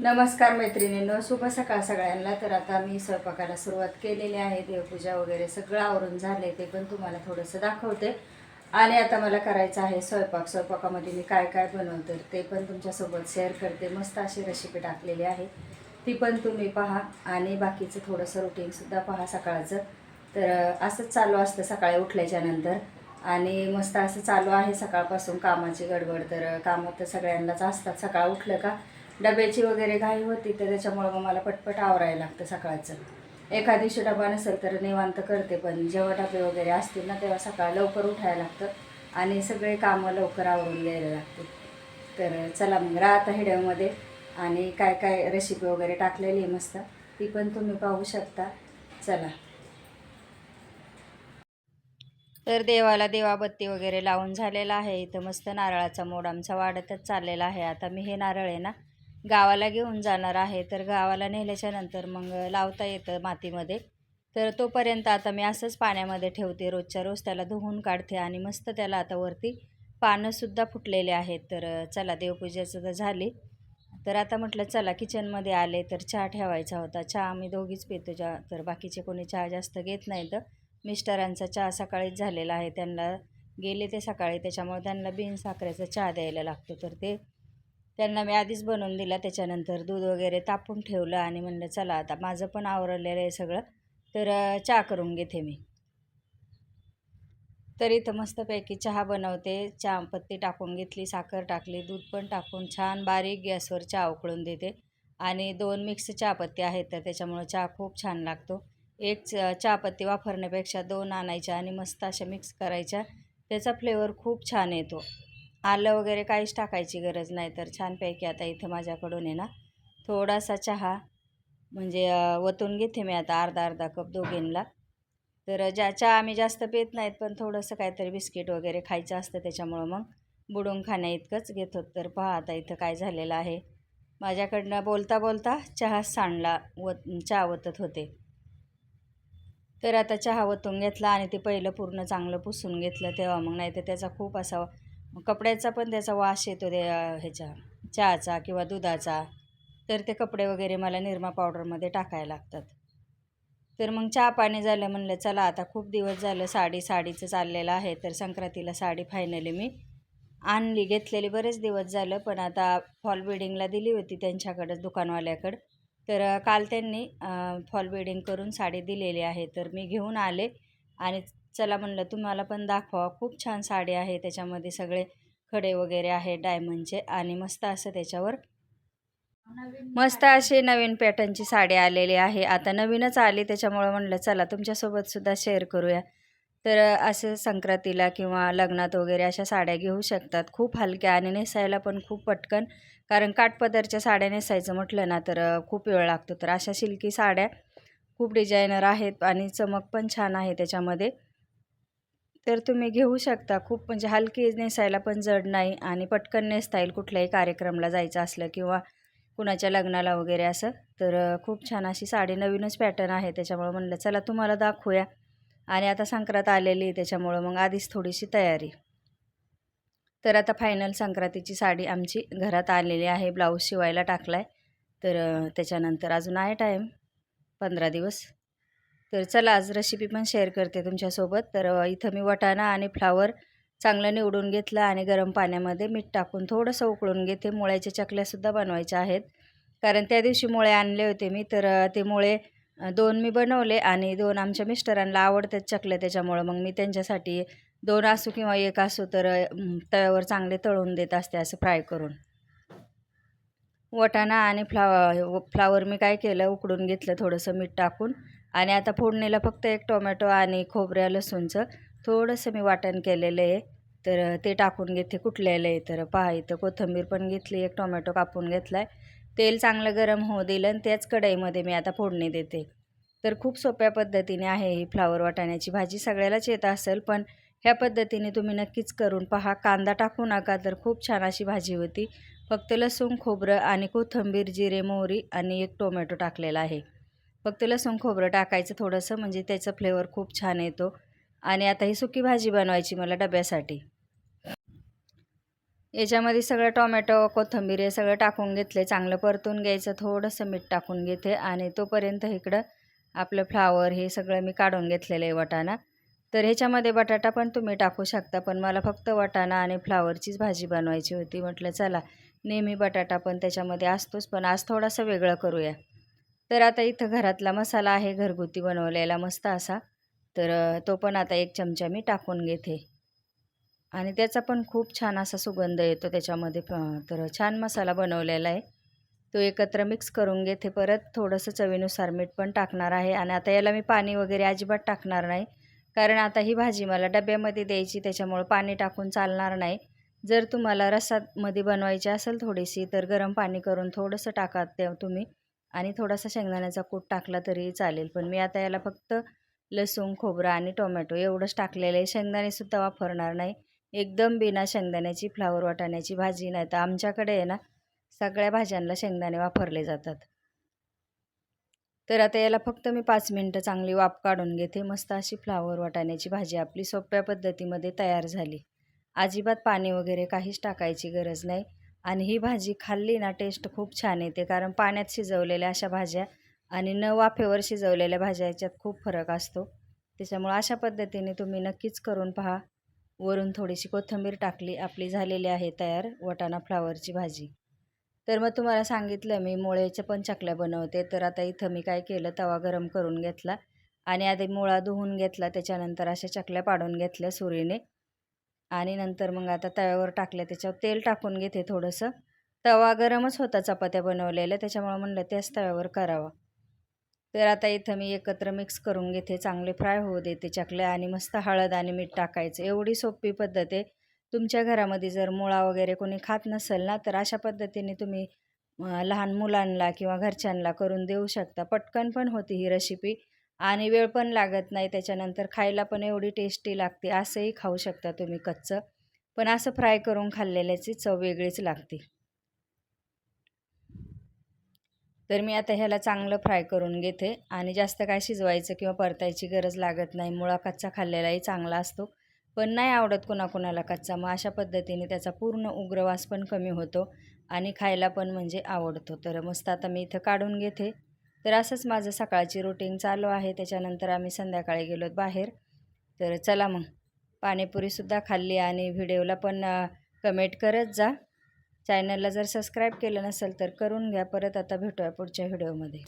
नमस्कार मैत्रिणींनो शुभ सकाळ सगळ्यांना. तर आता मी स्वयंपाकाला सुरुवात केलेली आहे. देवपूजा वगैरे सगळं आवरून झाले ते पण तुम्हाला थोडंसं दाखवते. आणि आता मला करायचं आहे स्वयंपाक. स्वयंपाकामध्ये मी काय काय बनवते ते पण तुमच्यासोबत शेअर करते. मस्त अशी रेसिपी टाकलेली आहे. ती पण तुम्ही पहा. आणि बाकीचं थोडंसं रुटीनसुद्धा पहा सकाळचं. तर असंच चालू असतं सकाळी उठल्याच्यानंतर आणि मस्त असं चालू आहे सकाळपासून. कामाची गडबड तर कामं तर सगळ्यांनाच असतात. सकाळ उठलं का डब्याची वगैरे घाई होती तर त्याच्यामुळं मग मला पटपट आवरायला लागतं सकाळचं. एका दिवशी डबा नसेल तर निवांत करते पण जेव्हा डबे वगैरे असतील ना तेव्हा सकाळ लवकर उठायला लागतं आणि सगळे कामं लवकर आवरून घ्यायला लागते. तर चला मग राहता हिड्यामध्ये आणि काय काय रेसिपी वगैरे टाकलेली आहे मस्त ती पण तुम्ही पाहू शकता. चला. तर देवाला देवाबत्ती वगैरे लावून झालेला आहे. इथं मस्त नारळाचा मोड आमचा वाढतच चाललेला आहे. आता मी हे नारळ आहे ना गावाला घेऊन जाणार आहे. तर गावाला नेल्याच्या नंतर मग लावता येतं मातीमध्ये. तर तोपर्यंत आता मी असंच पाण्यामध्ये ठेवते. रोजच्या रोज त्याला धुवून काढते आणि मस्त त्याला आता वरती पानंसुद्धा फुटलेले आहेत. तर चला देवपूजेचं तर झाली. तर आता म्हटलं चला किचनमध्ये आले तर चहा ठेवायचा होता. चहा आम्ही दोघीच पितो. जा तर बाकीचे कोणी चहा जास्त घेत नाही तर मिस्टरांचा चहा सकाळीच झालेला आहे. त्यांना गेले ते सकाळी. त्याच्यामुळे त्यांना बिन साखरेचा चहा द्यायला लागतो. तर ते त्यांना मी आधीच बनवून दिला त्याच्यानंतर दूध वगैरे तापून ठेवलं आणि म्हणलं चला आता माझं पण आवरलेलं आहे सगळं तर चहा करून घेते मी. तर इथं मस्तपैकी चहा बनवते चहा पत्ती टाकून घेतली साखर टाकली दूध पण टाकून छान बारीक गॅसवर चहा उकळून देते. आणि दोन मिक्स चहापत्ती आहेत तर त्याच्यामुळं चहा खूप छान लागतो. एक च चहापत्ती वापरण्यापेक्षा दोन आणायच्या आणि मस्त अशा मिक्स करायच्या त्याचा फ्लेवर खूप छान येतो. आलं वगैरे काहीच टाकायची गरज नाही. तर छानपैकी आता इथं माझ्याकडून आहे ना थोडासा चहा म्हणजे वतून घेते मी आता अर्धा अर्धा कप दोघींना. तर ज्या चहा आम्ही जास्त पित नाहीत पण थोडंसं काहीतरी बिस्किट वगैरे खायचं असतं त्याच्यामुळं मग बुडून खाण्या इतकंच घेतो तर पहा आता इथं काय झालेलं आहे. माझ्याकडनं बोलता बोलता चहा सांडला व चहा वतत होते. तर आता चहा वतून घेतला आणि ते पहिलं पूर्ण चांगलं पुसून घेतलं तेव्हा मग नाही तर त्याचा खूप असा कपड्याचा पण त्याचा वास येतो ते ह्याच्या चहाचा किंवा दुधाचा. तर ते कपडे वगैरे मला निरमा पावडरमध्ये टाकायला लागतात. तर मग चहा पाणी झालं म्हणलं चला आता खूप दिवस झालं साडी साडीचं चाललेलं आहे तर संक्रांतीला साडी फायनली मी आणली घेतलेली बरेच दिवस झालं पण आता फॉल बिडिंगला दिली होती त्यांच्याकडं दुकानवाल्याकडं. तर काल त्यांनी फॉल बिडिंग करून साडी दिलेली आहे तर मी घेऊन आले आणि चला म्हणलं तुम्हाला पण दाखवा खूप छान साडी आहे त्याच्यामध्ये सगळे खडे वगैरे आहे डायमंडचे आणि मस्त असं त्याच्यावर मस्त अशी नवीन पॅटर्नची साडी आलेली आहे. आता नवीनच आली त्याच्यामुळं म्हणलं चला तुमच्यासोबत सुद्धा शेअर करूया. तर असं संक्रांतीला किंवा लग्नात वगैरे अशा साड्या घेऊ शकतात. खूप हलक्या आणि नेसायला पण खूप पटकन. कारण काठपदरच्या साड्या नेसायचं म्हटलं ना तर खूप वेळ लागतो. तर अशा शिल्की साड्या खूप डिझायनर आहेत आणि चमक पण छान आहे त्याच्यामध्ये. तर तुम्ही घेऊ शकता. खूप म्हणजे हलकी नेसायला पण जड नाही आणि पटकन नेसता येईल कुठल्याही कार्यक्रमला जायचं असलं किंवा कुणाच्या लग्नाला वगैरे असं. तर खूप छान अशी साडी नवीनच पॅटर्न आहे. त्याच्यामुळं म्हणलं चला तुम्हाला दाखवूया. आणि आता संक्रांत आलेली त्याच्यामुळं मग आधीच थोडीशी तयारी. तर आता फायनल संक्रांतीची साडी आमची घरात आलेली आहे. ब्लाऊज शिवायला टाकला आहे तर त्याच्यानंतर अजून आहे टाईम पंधरा दिवस. तर चला आज रेसिपी पण शेअर करते तुमच्यासोबत. तर इथं मी वटाणा आणि फ्लावर चांगलं निवडून घेतलं आणि गरम पाण्यामध्ये मीठ टाकून थोडंसं उकळून घेते. मुळ्याच्या चकल्यासुद्धा बनवायच्या आहेत. कारण त्या दिवशी मुळे आणले होते मी तर ते मुळे दोन मी बनवले आणि दोन आमच्या मिस्टरांना आवडतात चकले त्याच्यामुळं मग मी त्यांच्यासाठी दोन असू किंवा एक असू तर तव्यावर चांगले तळून देत असते असं फ्राय करून. वटाणा आणि फ्लाव फ्लावर मी काय केलं उकडून घेतलं थोडंसं मीठ टाकून. आणि आता फोडणीला फक्त एक टोमॅटो आणि खोबऱ्या लसूणचं थोडंसं मी वाटण केलेलं आहे. तर ते टाकून घेते कुटलेलं आहे तर पहा इथं कोथिंबीर पण घेतली एक टोमॅटो कापून घेतला आहे तेल चांगलं गरम होऊ दिलं आणि त्याच कढईमध्ये मी आता फोडणी देते. तर खूप सोप्या पद्धतीने आहे ही फ्लावर वाटाण्याची भाजी सगळ्यालाच येत असेल पण ह्या पद्धतीने तुम्ही नक्कीच करून पहा. कांदा टाकू नका तर खूप छान अशी भाजी होती. फक्त लसूण खोबरं आणि कोथिंबीर जिरे मोहरी आणि एक टोमॅटो टाकलेला आहे. फक्त लसूण खोबरं टाकायचं थोडंसं म्हणजे त्याचा फ्लेवर खूप छान येतो. आणि आता ही सुकी भाजी बनवायची मला डब्यासाठी. याच्यामध्ये सगळं टोमॅटो कोथिंबीर हे सगळं टाकून घेतले. चांगलं परतून घ्यायचं थोडंसं मीठ टाकून घेते. आणि तोपर्यंत इकडं आपलं फ्लावर हे सगळं मी काढून घेतलेलं आहे वटाणा. तर ह्याच्यामध्ये बटाटा पण तुम्ही टाकू शकता पण मला फक्त वटाणा आणि फ्लावरचीच भाजी बनवायची होती. म्हटलं चला नेहमी बटाटा पण त्याच्यामध्ये असतोच पण आज थोडासा वेगळं करूया. तर आता इथं घरातला मसाला आहे घरगुती बनवलेला मस्त असा. तर तो पण आता एक चमचा मी टाकून घेते. आणि त्याचा पण खूप छान असा सुगंध येतो त्याच्यामध्ये तर छान मसाला बनवलेला आहे. तो एकत्र मिक्स करून घेते परत. थोडंसं चवीनुसार मीठ पण टाकणार आहे. आणि आता याला मी पाणी वगैरे अजिबात टाकणार नाही. कारण आता ही भाजी मला डब्यामध्ये द्यायची त्याच्यामुळं पाणी टाकून चालणार नाही. जर तुम्हाला रसामध्ये बनवायची असेल थोडीशी तर गरम पाणी करून थोडंसं टाका ते तुम्ही. आणि थोडासा शेंगदाण्याचा कूट टाकला तरी चालेल. पण मी आता याला फक्त लसूण खोबरं आणि टोमॅटो एवढंच टाकलेलं आहे. शेंगदाणेसुद्धा वापरणार नाही. एकदम बिना शेंगदाण्याची फ्लावर वाटाण्याची भाजी नाही. तर आमच्याकडे आहे ना सगळ्या भाज्यांना शेंगदाणे वापरले जातात. तर आता याला फक्त मी पाच मिनटं चांगली वाफ काढून घेते. मस्त अशी फ्लावर वाटाण्याची भाजी आपली सोप्या पद्धतीमध्ये तयार झाली. अजिबात पाणी वगैरे काहीच टाकायची गरज नाही. आणि ही भाजी खाल्ली ना टेस्ट खूप छान येते. कारण पाण्यात शिजवलेल्या अशा भाज्या आणि न वाफेवर शिजवलेल्या भाज्या याच्यात खूप फरक असतो. त्याच्यामुळं अशा पद्धतीने तुम्ही नक्कीच करून पहा. वरून थोडीशी कोथिंबीर टाकली आपली झालेली आहे तयार वटाणा फ्लावरची भाजी. तर मग तुम्हाला सांगितलं मी मुळ्याच्या पण चकल्या बनवते. तर आता इथं मी काय केलं तवा गरम करून घेतला आणि आधी मुळा धुवून घेतला. त्याच्यानंतर अशा चकल्या पाडून घेतल्या सुरीने. आणि नंतर मग आता तव्यावर टाकलं त्याच्यावर तेल टाकून घेते थोडंसं. तवा गरमच होता चपात्या बनवलेल्या त्याच्यामुळं म्हणलं त्याच तव्यावर करावा. तर आता इथं मी एकत्र मिक्स करून घेते चांगले फ्राय होऊ देते चकल्या आणि मस्त हळद आणि मीठ टाकायचं. एवढी सोपी पद्धत आहे. तुमच्या घरामध्ये जर मुळा वगैरे कोणी खात नसेल ना तर अशा पद्धतीने तुम्ही लहान मुलांना किंवा घरच्यांना करून देऊ शकता. पटकन पण होती ही रेसिपी आणि वेळ पण लागत नाही त्याच्यानंतर खायला पण एवढी टेस्टी लागते. असंही खाऊ शकता तुम्ही कच्चं. पण असं फ्राय करून खाल्लेल्याची चव वेगळीच लागते. तर मी आता ह्याला चांगलं फ्राय करून घेते. आणि जास्त काय शिजवायचं किंवा परतायची गरज लागत नाही. मुळा कच्चा खाल्लेलाही चांगला असतो. पण नाही आवडत कोणाकोणाला कच्चा. मग अशा पद्धतीने त्याचा पूर्ण उग्रवास पण कमी होतो. आणि खायला पण म्हणजे आवडतो. तर मस्त आता मी इथं काढून घेते. तर असंच माझं सकाळची रुटीन चालू आहे. त्याच्यानंतर आम्ही संध्याकाळी गेलो बाहेर. तर चला मग. पाणीपुरीसुद्धा खाल्ली आणि व्हिडिओला पण कमेंट करत जा. चॅनलला जर सबस्क्राईब केलं नसेल तर करून घ्या. परत आता भेटूया पुढच्या व्हिडिओमध्ये